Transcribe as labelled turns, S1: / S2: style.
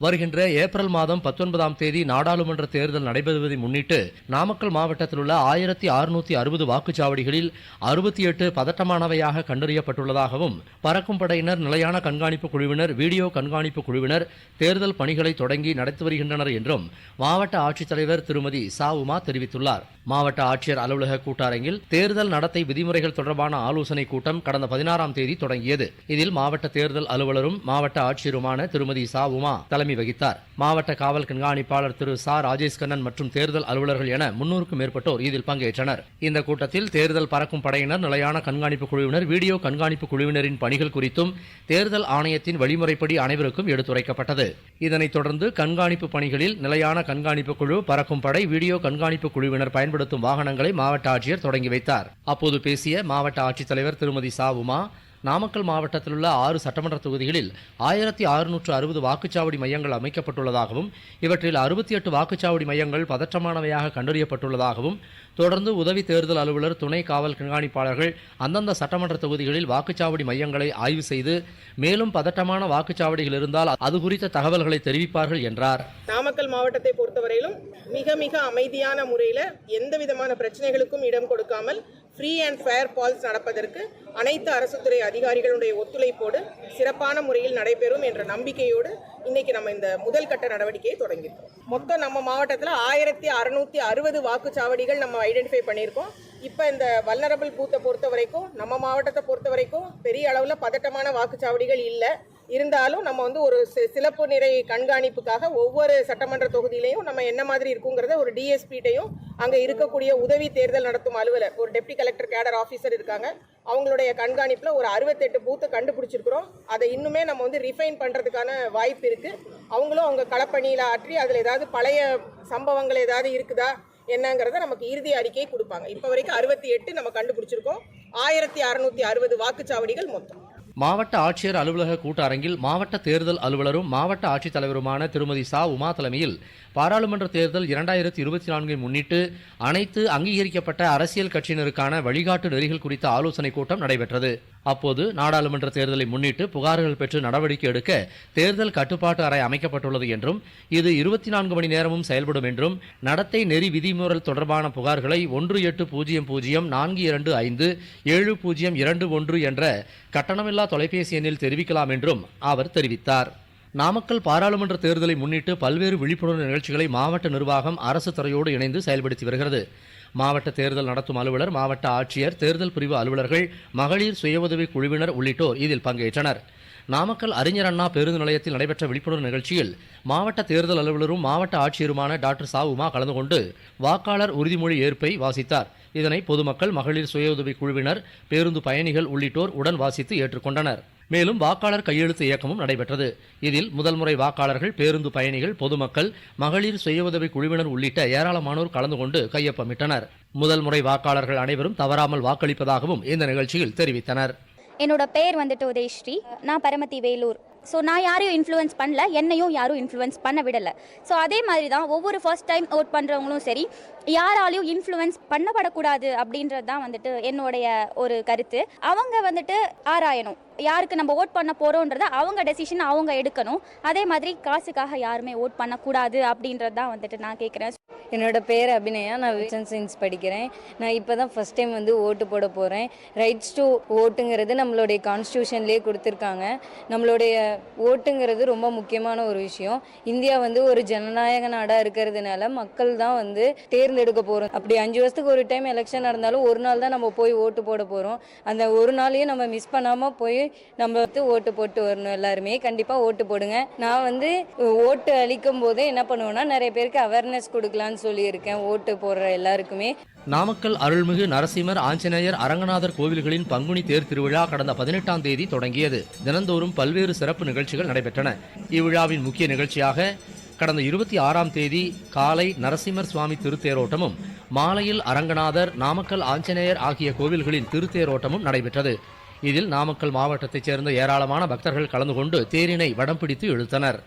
S1: வருகின்ற ஏப்ரல் மாதம் பத்தொன்பதாம் தேதி நாடாளுமன்ற தேர்தல் நடைபெறுவதை முன்னிட்டு நாமக்கல் மாவட்டத்தில் உள்ள ஆயிரத்தி அறுநூத்தி அறுபது வாக்குச்சாவடிகளில் அறுபத்தி எட்டு பதட்டமானவையாக கண்டறியப்பட்டுள்ளதாகவும் பறக்கும் படையினர் நிலையான கண்காணிப்பு குழுவினர் வீடியோ கண்காணிப்பு குழுவினர் தேர்தல் பணிகளை தொடங்கி நடத்தி வருகின்றனர் என்றும் மாவட்ட ஆட்சித்தலைவர் திருமதி சா. உமா தெரிவித்துள்ளார். மாவட்ட ஆட்சியர் அலுவலக கூட்டரங்கில் தேர்தல் நடத்தை விதிமுறைகள் தொடர்பான ஆலோசனை கூட்டம் கடந்த பதினாறாம் தேதி தொடங்கியது. இதில் மாவட்ட தேர்தல் அலுவலரும் மாவட்ட ஆட்சியருமான திருமதி சா. உமா தலைமை தலைமை வகித்தார். மாவட்ட காவல் கண்காணிப்பாளர் திரு சா. ராஜேஷ்கண்ணன் மற்றும் தேர்தல் அலுவலர்கள் என முன்னூறுக்கும் மேற்பட்டோர் இதில் பங்கேற்றனர். இந்த கூட்டத்தில் தேர்தல் பறக்கும் படையினர் நிலையான கண்காணிப்பு குழுவினர் வீடியோ கண்காணிப்பு குழுவினரின் பணிகள் குறித்தும் தேர்தல் ஆணையத்தின் வழிமுறைப்படி அனைவருக்கும் எடுத்துரைக்கப்பட்டது. இதனைத் தொடர்ந்து கண்காணிப்பு பணிகளில் நிலையான கண்காணிப்பு குழு பறக்கும் படை வீடியோ கண்காணிப்பு குழுவினர் பயன்படுத்தும் வாகனங்களை மாவட்ட ஆட்சியர் தொடங்கி வைத்தார். அப்போது பேசிய மாவட்ட ஆட்சித்தலைவர் திருமதி சா. உமா நாமக்கல் மாவட்டத்தில் உள்ள ஆறு சட்டமன்ற தொகுதிகளில் ஆயிரத்தி அறுநூற்று அறுபது வாக்குச்சாவடி மையங்கள் அமைக்கப்பட்டுள்ளதாகவும் இவற்றில் அறுபத்தி எட்டு வாக்குச்சாவடி மையங்கள் பதற்றமானவையாக கண்டறியப்பட்டுள்ளதாகவும் தொடர்ந்து உதவி தேர்தல் அலுவலர் துணை காவல் கண்காணிப்பாளர்கள் அந்தந்த சட்டமன்ற தொகுதிகளில் வாக்குச்சாவடி மையங்களை ஆய்வு செய்து மேலும் பதட்டமான வாக்குச்சாவடிகள் இருந்தால் அது குறித்த தகவல்களை தெரிவிப்பார்கள் என்றார்.
S2: நாமக்கல் மாவட்டத்தை பொறுத்தவரையிலும் மிக மிக அமைதியான முறையில் எந்த விதமான பிரச்சனைகளுக்கும் இடம் கொடுக்காமல் ஃப்ரீ அண்ட் ஃபேர் பால்ஸ் நடப்பதற்கு அனைத்து அரசு துறை அதிகாரிகளுடைய ஒத்துழைப்போடு சிறப்பான முறையில் நடைபெறும் என்ற நம்பிக்கையோடு இன்னைக்கு நம்ம இந்த முதல் கட்ட நடவடிக்கையை தொடங்கியிருக்கோம். மொத்தம் நம்ம மாவட்டத்தில் ஆயிரத்தி அறுநூத்தி அறுபது வாக்குச்சாவடிகள் நம்ம ஐடென்டிஃபை பண்ணியிருக்கோம். இப்போ இந்த வல்னரபிள் பூத்தை பொறுத்த வரைக்கும் நம்ம மாவட்டத்தை பொறுத்த வரைக்கும் பெரிய அளவில் பதட்டமான வாக்குச்சாவடிகள் இல்லை. இருந்தாலும் நம்ம வந்து ஒரு சி- சிறப்பு நிறை கண்காணிப்புக்காக ஒவ்வொரு சட்டமன்ற தொகுதியிலையும் நம்ம என்ன மாதிரி இருக்குங்கிறத ஒரு டிஎஸ்பிட்டையும் அங்கே இருக்கக்கூடிய உதவி தேர்தல் நடத்தும் அலுவலர் ஒரு டெப்டி கலெக்டர் கேடர் ஆஃபீஸர் இருக்காங்க. அவங்களுடைய கண்காணிப்பில் ஒரு அறுபத்தெட்டு பூத்தை கண்டுபிடிச்சிருக்கிறோம். அதை இன்னுமே நம்ம வந்து ரிஃபைன் பண்ணுறதுக்கான வாய்ப்பு இருக்குது அவங்களும் அவங்க களப்பணியில் ஆற்றி அதில் ஏதாவது பழைய சம்பவங்கள் ஏதாவது இருக்குதா என்னங்கிறத நமக்கு இறுதி அறிக்கையை கொடுப்பாங்க. இப்போ வரைக்கும் அறுபத்தி எட்டு நம்ம கண்டுபிடிச்சிருக்கோம். ஆயிரத்தி அறுநூத்தி அறுபது வாக்குச்சாவடிகள் மொத்தம்.
S1: மாவட்ட ஆட்சியர் அலுவலக கூட்டரங்கில் மாவட்ட தேர்தல் அலுவலரும் மாவட்ட ஆட்சித்தலைவருமான திருமதி சா. உமா தலைமையில் பாராளுமன்ற தேர்தல் இரண்டாயிரத்தி இருபத்தி நான்கை முன்னிட்டு அனைத்து அங்கீகரிக்கப்பட்ட அரசியல் கட்சியினருக்கான வழிகாட்டு நெறிகள் குறித்த ஆலோசனைக் கூட்டம் நடைபெற்றது. அப்போது நாடாளுமன்ற தேர்தலை முன்னிட்டு புகார்கள் பெற்று நடவடிக்கை எடுக்க தேர்தல் கட்டுப்பாட்டு அறை அமைக்கப்பட்டுள்ளது என்றும் இது இருபத்தி நான்கு மணி நேரமும் செயல்படும் என்றும் நடத்தை நெறி விதிமுறை தொடர்பான புகார்களை ஒன்று எட்டு பூஜ்ஜியம் பூஜ்ஜியம் நான்கு இரண்டு ஐந்து ஏழு பூஜ்ஜியம் இரண்டு ஒன்று என்ற கட்டணமில்லா தொலைபேசி எண்ணில் தெரிவிக்கலாம் என்றும் அவர் தெரிவித்தார். நாமக்கல் பாராளுமன்ற தேர்தலை முன்னிட்டு பல்வேறு விழிப்புணர்வு நிகழ்ச்சிகளை மாவட்ட நிர்வாகம் அரசு துறையோடு இணைந்து செயல்படுத்தி வருகிறது. மாவட்ட தேர்தல் நடத்தும் அலுவலர் மாவட்ட ஆட்சியர் தேர்தல் பிரிவு அலுவலர்கள் மகளிர் சுய உதவி குழுவினர் உள்ளிட்டோர் இதில் பங்கேற்றனர். நாமக்கல் அறிஞர் அண்ணா பேருந்து நிலையத்தில் நடைபெற்ற விழிப்புணர்வு நிகழ்ச்சியில் மாவட்ட தேர்தல் அலுவலரும் மாவட்ட ஆட்சியருமான டாக்டர் சாவுமா கலந்து கொண்டு வாக்காளர் உறுதிமொழி ஏற்பை வாசித்தார். இதனை பொதுமக்கள் மகளிர் சுய உதவி குழுவினர் பேருந்து பயணிகள் உள்ளிட்டோர் உடன் வாசித்து ஏற்றுக்கொண்டனர். மேலும் வாக்காளர் கையெழுத்து இயக்கமும் நடைபெற்றது. இதில் முதல் முறை வாக்காளர்கள் பேருந்து பயணிகள் பொதுமக்கள் மகளிர் சுய உதவி குழுவினர் உள்ளிட்ட ஏராளமானோர் கலந்து கொண்டு கையொப்பமிட்டனர். முதல் முறை வாக்காளர்கள் அனைவரும் தவறாமல் வாக்களிப்பதாகவும் இந்த நிகழ்ச்சியில் தெரிவித்தனர்.
S3: என்னோட பெயர் வந்துட்டு உதயஸ்ரீ. நான் பரமத்தி வேலூர். ஸோ நான் யாரையும் இன்ஃப்ளூயன்ஸ் பண்ணல என்னையும் யாரும் இன்ஃப்ளூயன்ஸ் பண்ண விடலை. ஸோ அதே மாதிரி தான் ஒவ்வொரு ஃபர்ஸ்ட் டைம் ஓட் பண்ணுறவங்களும் சரி யாராலையும் இன்ஃப்ளூயன்ஸ் பண்ணப்படக்கூடாது அப்படின்றது தான் வந்துட்டு என்னுடைய ஒரு கருத்து. அவங்க வந்துட்டு ஆராயணும். யாருக்கு நம்ம ஓட் பண்ண போகிறோன்றத அவங்க டெசிஷன் அவங்க எடுக்கணும். அதே மாதிரி காசுக்காக யாருமே ஓட் பண்ணக்கூடாது அப்படின்றது தான் வந்துட்டு நான் கேட்குறேன்
S4: என்னோட பேர் அபிநயா. நான் விஜன் சயின்ஸ் படிக்கிறேன். நான் இப்போ தான் ஃபஸ்ட் டைம் வந்து ஓட்டு போட போகிறேன் ரைட்ஸ் டு ஓட்டுங்கிறது நம்மளுடைய கான்ஸ்டியூஷன்லேயே கொடுத்துருக்காங்க. நம்மளுடைய ஓட்டுங்கிறது ரொம்ப முக்கியமான ஒரு விஷயம். இந்தியா வந்து ஒரு ஜனநாயக நாடாக இருக்கிறதுனால மக்கள் தான் வந்து தேர்ந்தெடுக்க போகிறோம் அப்படி அஞ்சு வருஷத்துக்கு ஒரு டைம் எலெக்ஷன் நடந்தாலும் ஒரு நாள் தான் நம்ம போய் ஓட்டு போட போகிறோம் அந்த ஒரு நாளையும் நம்ம மிஸ் பண்ணாமல் போய் நம்ம வந்து ஓட்டு போட்டு வரணும் எல்லாருமே. கண்டிப்பாக ஓட்டு போடுங்க. நான் வந்து ஓட்டு அளிக்கும் போதே என்ன பண்ணுவேன்னா நிறைய பேருக்கு அவேர்னஸ் கொடுக்கலான்னு சொல்லியிருக்கேன் ஓட்டு போடுற எல்லாருக்குமே.
S1: நாமக்கல் அருள்மிகு நரசிம்மர் ஆஞ்சநேயர் அரங்கநாதர் கோவில்களின் பங்குனி தேர் திருவிழா கடந்த பதினெட்டாம் தேதி தொடங்கியது. தினந்தோறும் பல்வேறு சிறப்பு நிகழ்ச்சிகள் நடைபெற்றன. இவ்விழாவின் முக்கிய நிகழ்ச்சியாக கடந்த இருபத்தி ஆறாம் தேதி காலை நரசிம்மர் சுவாமி திருத்தேரோட்டமும் மாலையில் அரங்கநாதர் நாமக்கல் ஆஞ்சநேயர் ஆகிய கோவில்களின் திருத்தேரோட்டமும் நடைபெற்றது. இதில் நாமக்கல் மாவட்டத்தைச் சேர்ந்த ஏராளமான பக்தர்கள் கலந்து கொண்டு தேரினை வடம் பிடித்து இழுத்தனர்.